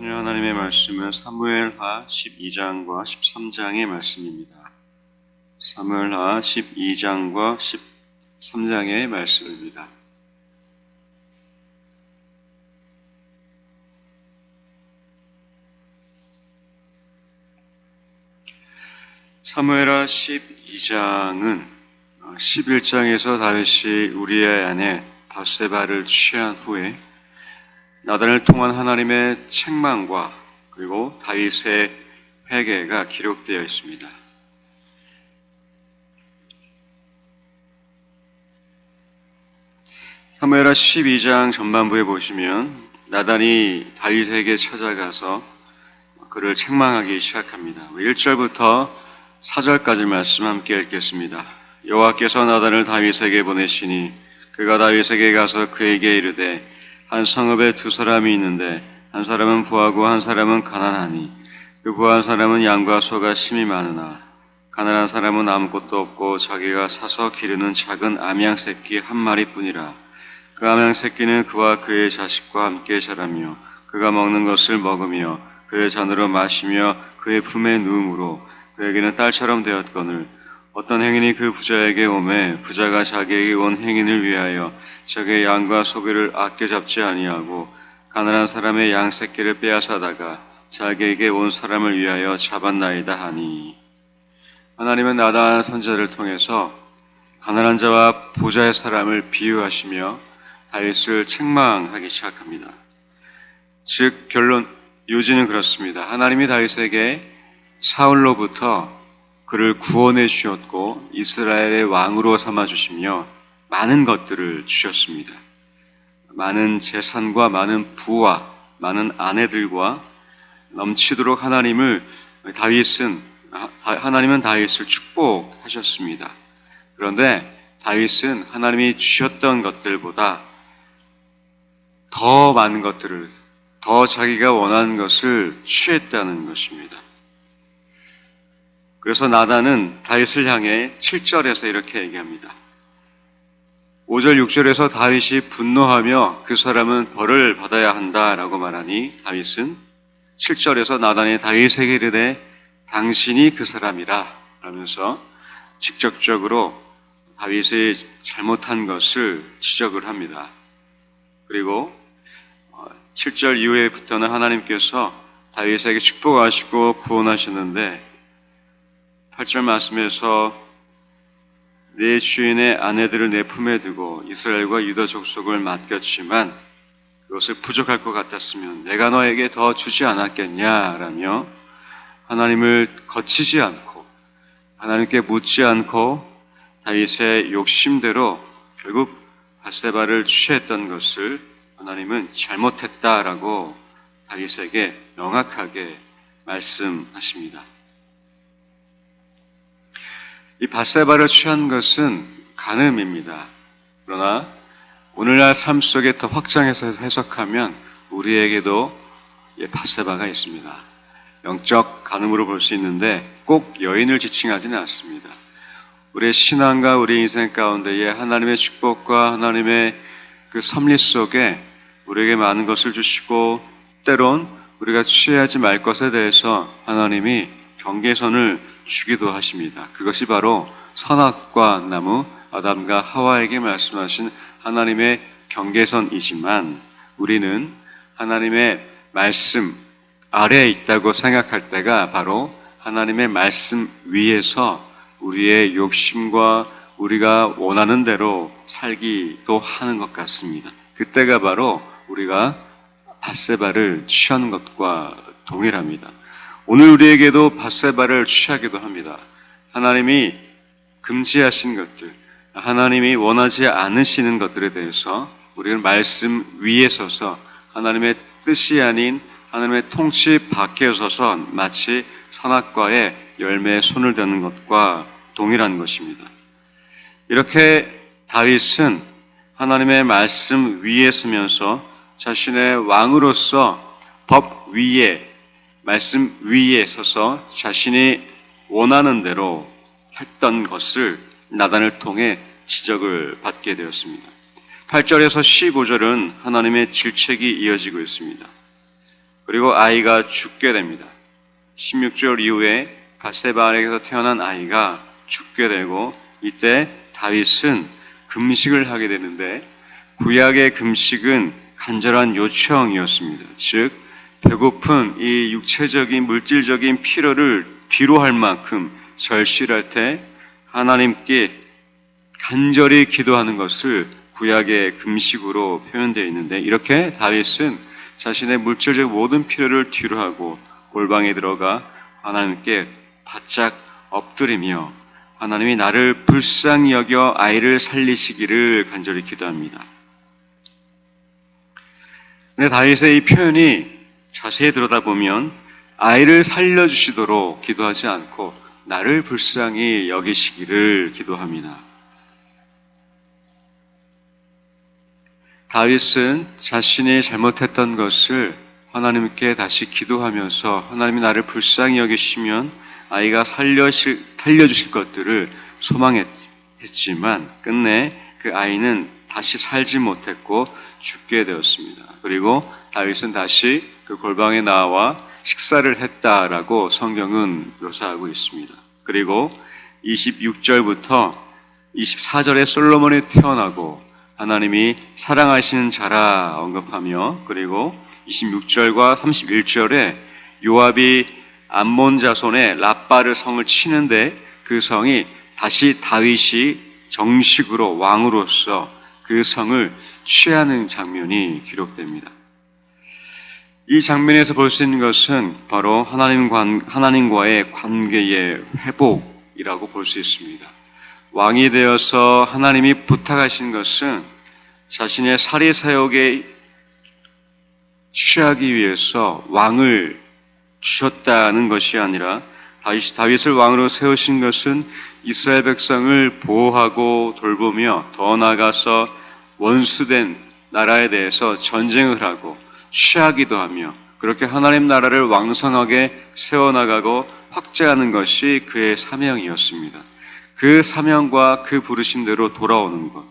주님 하나님의 말씀은 사무엘하 12장과 13장의 말씀입니다. 사무엘하 12장과 13장의 말씀입니다. 사무엘하 12장은 11장에서 다윗이 우리의 아내 바세바를 취한 후에 나단을 통한 하나님의 책망과 그리고 다윗의 회개가 기록되어 있습니다. 사무엘하 12장 전반부에 보시면 나단이 다윗에게 찾아가서 그를 책망하기 시작합니다. 1절부터 4절까지 말씀 함께 읽겠습니다. 여호와께서 나단을 다윗에게 보내시니 그가 다윗에게 가서 그에게 이르되 한 성읍에 두 사람이 있는데 한 사람은 부하고 한 사람은 가난하니 그 부한 사람은 양과 소가 심이 많으나 가난한 사람은 아무것도 없고 자기가 사서 기르는 작은 암양 새끼 한 마리뿐이라 그 암양 새끼는 그와 그의 자식과 함께 자라며 그가 먹는 것을 먹으며 그의 잔으로 마시며 그의 품에 누움으로 그에게는 딸처럼 되었거늘 어떤 행인이 그 부자에게 오매 부자가 자기에게 온 행인을 위하여 자기의 양과 소비를 아껴 잡지 아니하고 가난한 사람의 양 새끼를 빼앗아다가 자기에게 온 사람을 위하여 잡았나이다 하니 하나님은 나단 선자를 통해서 가난한 자와 부자의 사람을 비유하시며 다윗을 책망하기 시작합니다. 즉 결론 요지는 그렇습니다. 하나님이 다윗에게 사울로부터 그를 구원해 주셨고 이스라엘의 왕으로 삼아 주시며 많은 것들을 주셨습니다. 많은 재산과 많은 부와 많은 아내들과 넘치도록 하나님을 다윗은 하나님은 다윗을 축복하셨습니다. 그런데 다윗은 하나님이 주셨던 것들보다 더 많은 것들을 더 자기가 원하는 것을 취했다는 것입니다. 그래서 나단은 다윗을 향해 7절에서 이렇게 얘기합니다. 5절, 6절에서 다윗이 분노하며 그 사람은 벌을 받아야 한다라고 말하니 다윗은 7절에서 나단이 다윗에게 이르되 당신이 그 사람이라 라면서 직접적으로 다윗의 잘못한 것을 지적을 합니다. 그리고 7절 이후에부터는 하나님께서 다윗에게 축복하시고 구원하셨는데 8절 말씀에서 내 주인의 아내들을 내 품에 두고 이스라엘과 유다 족속을 맡겼지만 그것을 부족할 것 같았으면 내가 너에게 더 주지 않았겠냐라며 하나님을 거치지 않고 하나님께 묻지 않고 다윗의 욕심대로 결국 바세바를 취했던 것을 하나님은 잘못했다라고 다윗에게 명확하게 말씀하십니다. 이 바세바를 취한 것은 간음입니다. 그러나 오늘날 삶 속에 더 확장해서 해석하면 우리에게도 바세바가 있습니다. 영적 간음으로 볼 수 있는데 꼭 여인을 지칭하지는 않습니다. 우리의 신앙과 우리 인생 가운데에 하나님의 축복과 하나님의 그 섭리 속에 우리에게 많은 것을 주시고 때론 우리가 취하지 말 것에 대해서 하나님이 경계선을 주기도 하십니다. 그것이 바로 선악과 나무 아담과 하와에게 말씀하신 하나님의 경계선이지만 우리는 하나님의 말씀 아래에 있다고 생각할 때가 바로 하나님의 말씀 위에서 우리의 욕심과 우리가 원하는 대로 살기도 하는 것 같습니다. 그때가 바로 우리가 바세바를 취하는 것과 동일합니다. 오늘 우리에게도 바세바를 취하기도 합니다. 하나님이 금지하신 것들, 하나님이 원하지 않으시는 것들에 대해서 우리는 말씀 위에 서서 하나님의 뜻이 아닌 하나님의 통치 밖에 서서 마치 선악과의 열매에 손을 대는 것과 동일한 것입니다. 이렇게 다윗은 하나님의 말씀 위에 서면서 자신의 왕으로서 법 위에 말씀 위에 서서 자신이 원하는 대로 했던 것을 나단을 통해 지적을 받게 되었습니다. 8절에서 15절은 하나님의 질책이 이어지고 있습니다. 그리고 아이가 죽게 됩니다. 16절 이후에 바세바에게서 태어난 아이가 죽게 되고 이때 다윗은 금식을 하게 되는데 구약의 금식은 간절한 요청이었습니다. 즉 배고픈 이 육체적인 물질적인 필요를 뒤로 할 만큼 절실할 때 하나님께 간절히 기도하는 것을 구약의 금식으로 표현되어 있는데 이렇게 다윗은 자신의 물질적 모든 필요를 뒤로 하고 골방에 들어가 하나님께 바짝 엎드리며 하나님이 나를 불쌍히 여겨 아이를 살리시기를 간절히 기도합니다. 근데 다윗의 이 표현이 자세히 들여다보면 아이를 살려주시도록 기도하지 않고 나를 불쌍히 여기시기를 기도합니다. 다윗은 자신이 잘못했던 것을 하나님께 다시 기도하면서 하나님이 나를 불쌍히 여기시면 아이가 살려실, 살려주실 것들을 소망했지만 끝내 그 아이는 다시 살지 못했고 죽게 되었습니다. 그리고 다윗은 다시 그 골방에 나와 식사를 했다라고 성경은 묘사하고 있습니다. 그리고 26절부터 24절에 솔로몬이 태어나고 하나님이 사랑하시는 자라 언급하며 그리고 26절과 31절에 요압이 암몬 자손의 라빠르 성을 치는데 그 성이 다시 다윗이 정식으로 왕으로서 그 성을 취하는 장면이 기록됩니다. 이 장면에서 볼 수 있는 것은 바로 하나님 관, 하나님과 의 관계의 회복이라고 볼 수 있습니다. 왕이 되어서 하나님이 부탁하신 것은 자신의 사리 사역에 취하기 위해서 왕을 주셨다는 것이 아니라 다윗, 다윗을 왕으로 세우신 것은 이스라엘 백성을 보호하고 돌보며 더 나아가서 원수된 나라에 대해서 전쟁을 하고 취하기도 하며 그렇게 하나님 나라를 왕성하게 세워나가고 확장하는 것이 그의 사명이었습니다. 그 사명과 그 부르심대로 돌아오는 것.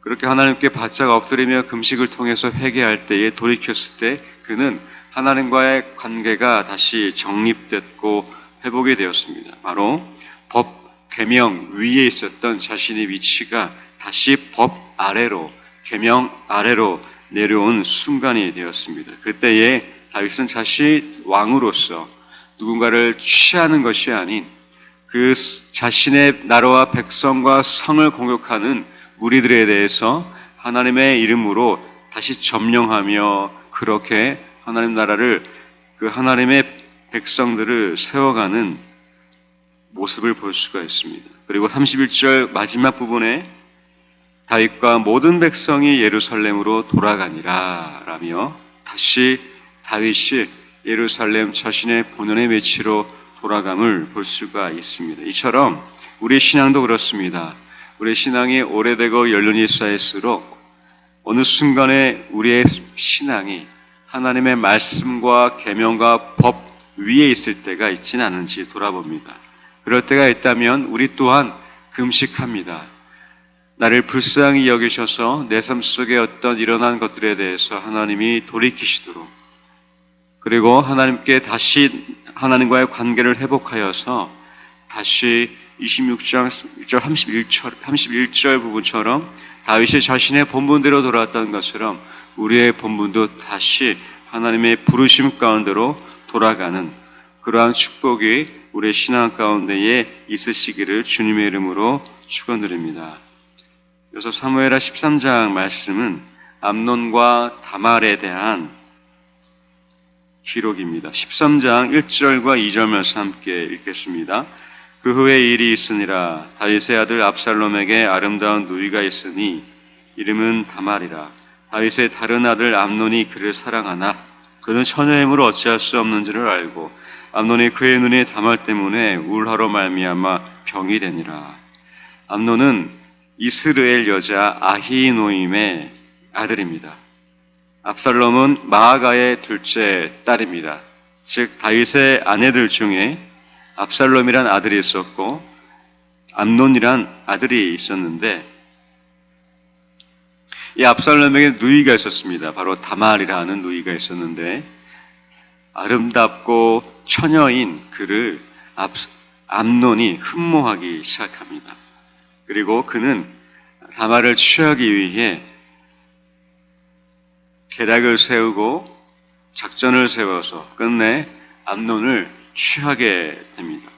그렇게 하나님께 바짝 엎드리며 금식을 통해서 회개할 때에 돌이켰을 때 그는 하나님과의 관계가 다시 정립됐고 회복이 되었습니다. 바로 법 계명 위에 있었던 자신의 위치가 다시 법 아래로 계명 아래로 내려온 순간이 되었습니다. 그때에 다윗은 자신 왕으로서 누군가를 취하는 것이 아닌 그 자신의 나라와 백성과 성을 공격하는 무리들에 대해서 하나님의 이름으로 다시 점령하며 그렇게 하나님 나라를 그 하나님의 백성들을 세워가는 모습을 볼 수가 있습니다. 그리고 31절 마지막 부분에 다윗과 모든 백성이 예루살렘으로 돌아가니라 라며 다시 다윗이 예루살렘 자신의 본연의 위치로 돌아감을 볼 수가 있습니다. 이처럼 우리 신앙도 그렇습니다. 우리 신앙이 오래되고 연륜이 쌓일수록 어느 순간에 우리의 신앙이 하나님의 말씀과 계명과 법 위에 있을 때가 있지는 않은지 돌아봅니다. 그럴 때가 있다면 우리 또한 금식합니다. 나를 불쌍히 여기셔서 내 삶 속에 어떤 일어난 것들에 대해서 하나님이 돌이키시도록 그리고 하나님께 다시 하나님과의 관계를 회복하여서 다시 26장 1절 31절 31절 부분처럼 다윗이 자신의 본분대로 돌아왔던 것처럼 우리의 본분도 다시 하나님의 부르심 가운데로 돌아가는 그러한 축복이 우리의 신앙 가운데에 있으시기를 주님의 이름으로 축원드립니다. 그래서 사무엘하 13장 말씀은 암논과 다말에 대한 기록입니다. 13장 1절과 2절 말씀 함께 읽겠습니다. 그 후에 일이 있으니라 다윗의 아들 압살롬에게 아름다운 누이가 있으니 이름은 다말이라 다윗의 다른 아들 암논이 그를 사랑하나 그는 처녀임으로 어찌할 수 없는지를 알고 암논이 그의 눈에 다말 때문에 울하러 말미암아 병이 되니라 암논은 이스르엘 여자 아히노임의 아들입니다. 압살롬은 마아가의 둘째 딸입니다. 즉 다윗의 아내들 중에 압살롬이란 아들이 있었고 암논이란 아들이 있었는데 이 압살롬에게 누이가 있었습니다. 바로 다말이라는 누이가 있었는데 아름답고 처녀인 그를 압, 암논이 흠모하기 시작합니다. 그리고 그는 다말을 취하기 위해 계략을 세우고 작전을 세워서 끝내 암논을 취하게 됩니다.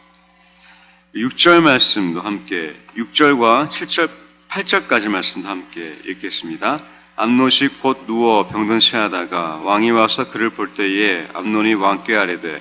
6절 말씀도 함께 6절과 7절 8절까지 말씀도 함께 읽겠습니다. 암논이 곧 누워 병든 채 하다가 왕이 와서 그를 볼 때에 암논이 왕께 아뢰되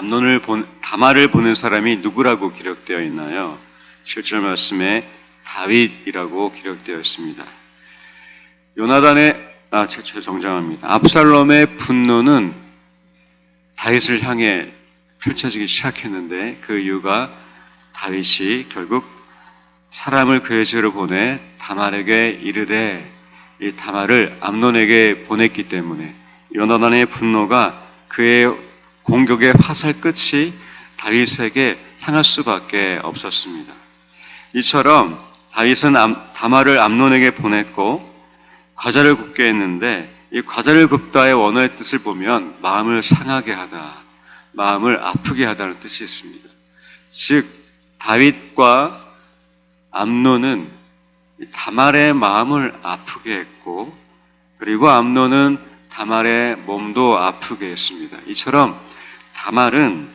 암논을 본 다말을 보는 사람이 누구라고 기록되어 있나요? 7절 말씀에 다윗이라고 기록되어 있습니다. 요나단의 아, 제- 제 정정합니다. 압살롬의 분노는 다윗을 향해 펼쳐지기 시작했는데 그 이유가 다윗이 결국 사람을 그의 집으로 보내 다말에게 이르되 이 다말을 암논에게 보냈기 때문에 요나단의 분노가 그의 공격의 화살 끝이 다윗에게 향할 수밖에 없었습니다. 이처럼 다윗은 암- 다말을 암논에게 보냈고 과자를 굽게 했는데 이 과자를 굽다의 원어의 뜻을 보면 마음을 상하게 하다, 마음을 아프게 하다는 뜻이 있습니다. 즉 다윗과 암논은 이 다말의 마음을 아프게 했고 그리고 암논은 다말의 몸도 아프게 했습니다. 이처럼 다말은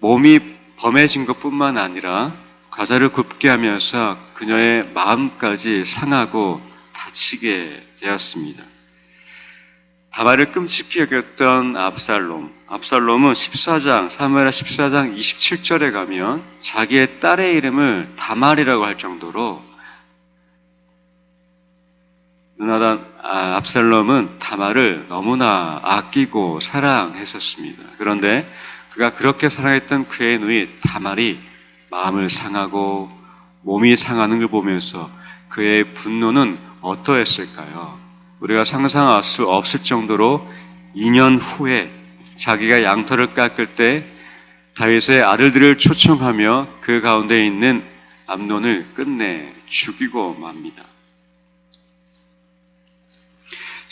몸이 범해진 것뿐만 아니라 과자를 굽게 하면서 그녀의 마음까지 상하고 다치게 되었습니다. 다말을 끔찍히 여겼던 압살롬. 압살롬은 14장, 사무엘하 14장 27절에 가면 자기의 딸의 이름을 다말이라고 할 정도로 누나단 아, 압살롬은 다말을 너무나 아끼고 사랑했었습니다. 그런데 그가 그렇게 사랑했던 그의 누이 다말이 마음을 상하고 몸이 상하는 걸 보면서 그의 분노는 어떠했을까요? 우리가 상상할 수 없을 정도로 2년 후에 자기가 양털을 깎을 때 다윗의 아들들을 초청하며 그 가운데 있는 암론을 끝내 죽이고 맙니다.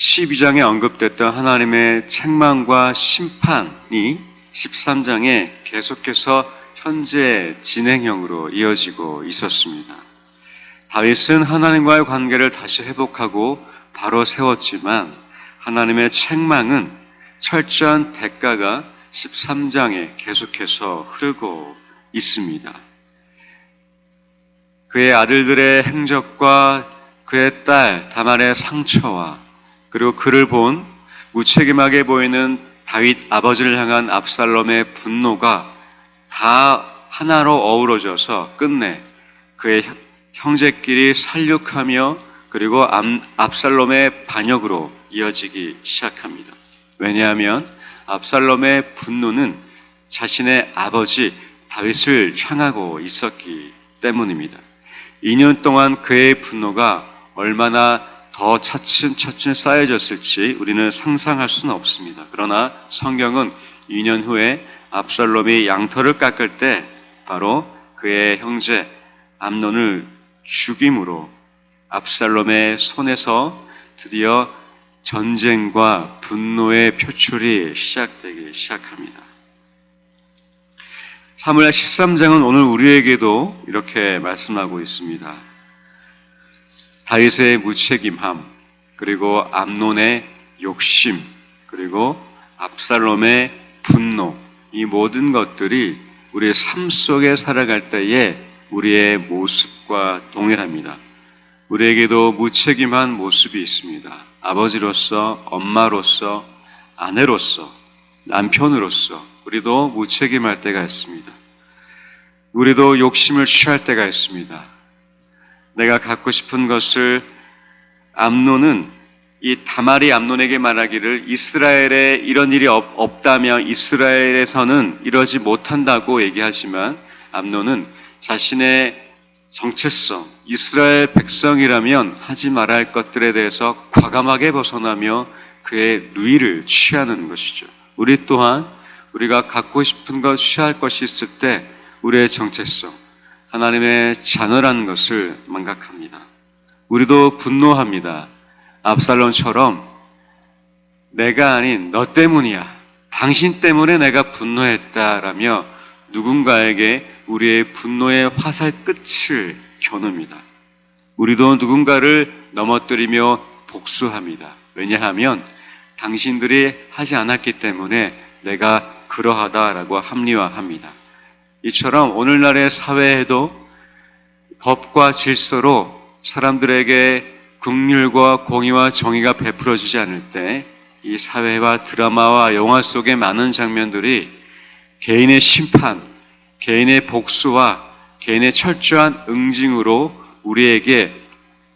12장에 언급됐던 하나님의 책망과 심판이 13장에 계속해서 현재 진행형으로 이어지고 있었습니다. 다윗은 하나님과의 관계를 다시 회복하고 바로 세웠지만 하나님의 책망은 철저한 대가가 13장에 계속해서 흐르고 있습니다. 그의 아들들의 행적과 그의 딸 다말의 상처와 그리고 그를 본 무책임하게 보이는 다윗 아버지를 향한 압살롬의 분노가 다 하나로 어우러져서 끝내 그의 형제끼리 살육하며 그리고 압살롬의 반역으로 이어지기 시작합니다. 왜냐하면 압살롬의 분노는 자신의 아버지 다윗을 향하고 있었기 때문입니다. 2년 동안 그의 분노가 얼마나 더 차츰차츰 쌓여졌을지 우리는 상상할 수는 없습니다. 그러나 성경은 2년 후에 압살롬이 양털을 깎을 때 바로 그의 형제 암론을 죽임으로 압살롬의 손에서 드디어 전쟁과 분노의 표출이 시작되기 시작합니다. 사무엘 13장은 오늘 우리에게도 이렇게 말씀하고 있습니다. 다윗의 무책임함, 그리고 암론의 욕심, 그리고 압살롬의 분노, 이 모든 것들이 우리의 삶 속에 살아갈 때에 우리의 모습과 동일합니다. 우리에게도 무책임한 모습이 있습니다. 아버지로서, 엄마로서, 아내로서, 남편으로서, 우리도 무책임할 때가 있습니다. 우리도 욕심을 취할 때가 있습니다. 내가 갖고 싶은 것을 암노는 이 다말이 암논에게 말하기를 이스라엘에 이런 일이 없, 없다면 이스라엘에서는 이러지 못한다고 얘기하지만 암논은 자신의 정체성, 이스라엘 백성이라면 하지 말아야 할 것들에 대해서 과감하게 벗어나며 그의 누이를 취하는 것이죠. 우리 또한 우리가 갖고 싶은 것, 취할 것이 있을 때 우리의 정체성, 하나님의 자녀라는 것을 망각합니다. 우리도 분노합니다. 압살롬처럼 내가 아닌 너 때문이야. 당신 때문에 내가 분노했다라며 누군가에게 우리의 분노의 화살 끝을 겨눕니다. 우리도 누군가를 넘어뜨리며 복수합니다. 왜냐하면 당신들이 하지 않았기 때문에 내가 그러하다라고 합리화합니다. 이처럼 오늘날의 사회에도 법과 질서로 사람들에게 긍휼과 공의와 정의가 베풀어지지 않을 때 이 사회와 드라마와 영화 속의 많은 장면들이 개인의 심판, 개인의 복수와 개인의 철저한 응징으로 우리에게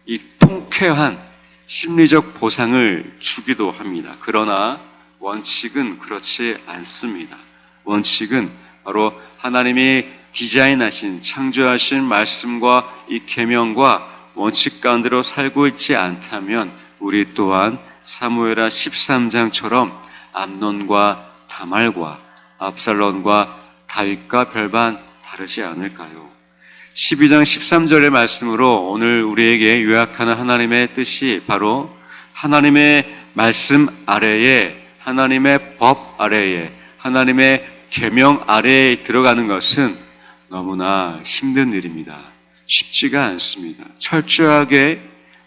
이 통쾌한 심리적 보상을 주기도 합니다. 그러나 원칙은 그렇지 않습니다. 원칙은 바로 하나님이 디자인하신 창조하신 말씀과 이 계명과 원칙 가운데로 살고 있지 않다면 우리 또한 사무엘하 13장처럼 암논과 다말과 압살론과 다윗과 별반 다르지 않을까요? 12장 13절의 말씀으로 오늘 우리에게 요약하는 하나님의 뜻이 바로 하나님의 말씀 아래에 하나님의 법 아래에 하나님의 계명 아래에 들어가는 것은 너무나 힘든 일입니다. 쉽지가 않습니다. 철저하게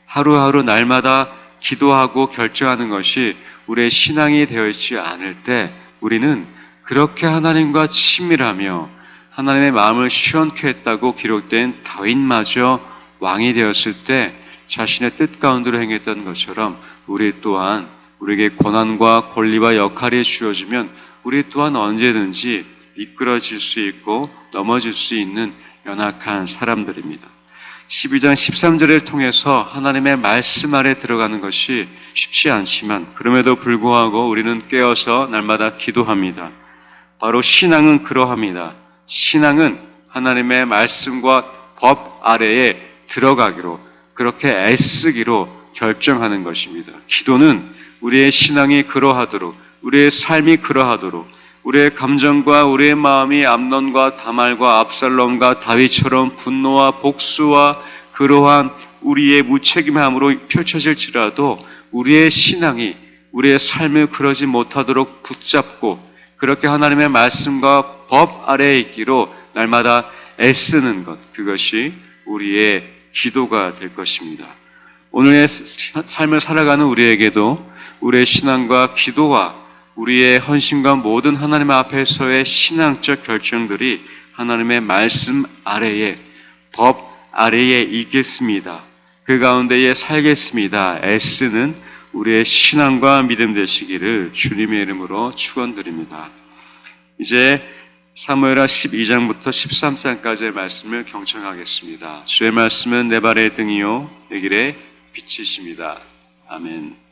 하루하루 날마다 기도하고 결정하는 것이 우리의 신앙이 되어 있지 않을 때 우리는 그렇게 하나님과 친밀하며 하나님의 마음을 시원케 했다고 기록된 다윗마저 왕이 되었을 때 자신의 뜻 가운데로 행했던 것처럼 우리 또한 우리에게 권한과 권리와 역할이 주어지면 우리 또한 언제든지 미끄러질 수 있고 넘어질 수 있는 연약한 사람들입니다. 12장 13절을 통해서 하나님의 말씀 아래 들어가는 것이 쉽지 않지만 그럼에도 불구하고 우리는 깨어서 날마다 기도합니다. 바로 신앙은 그러합니다. 신앙은 하나님의 말씀과 법 아래에 들어가기로 그렇게 애쓰기로 결정하는 것입니다. 기도는 우리의 신앙이 그러하도록 우리의 삶이 그러하도록 우리의 감정과 우리의 마음이 암론과 다말과 압살롬과 다윗처럼 분노와 복수와 그러한 우리의 무책임함으로 펼쳐질지라도 우리의 신앙이 우리의 삶을 그러지 못하도록 붙잡고 그렇게 하나님의 말씀과 법 아래에 있기로 날마다 애쓰는 것 그것이 우리의 기도가 될 것입니다. 오늘의 삶을 살아가는 우리에게도 우리의 신앙과 기도와 우리의 헌신과 모든 하나님 앞에서의 신앙적 결정들이 하나님의 말씀 아래에 법 아래에 있겠습니다. 그 가운데에 살겠습니다. 애쓰는 우리의 신앙과 믿음 되시기를 주님의 이름으로 축원드립니다. 이제 사무엘하 12장부터 13장까지의 말씀을 경청하겠습니다. 주의 말씀은 내 발의 등이요 내 길의 빛이십니다. 아멘.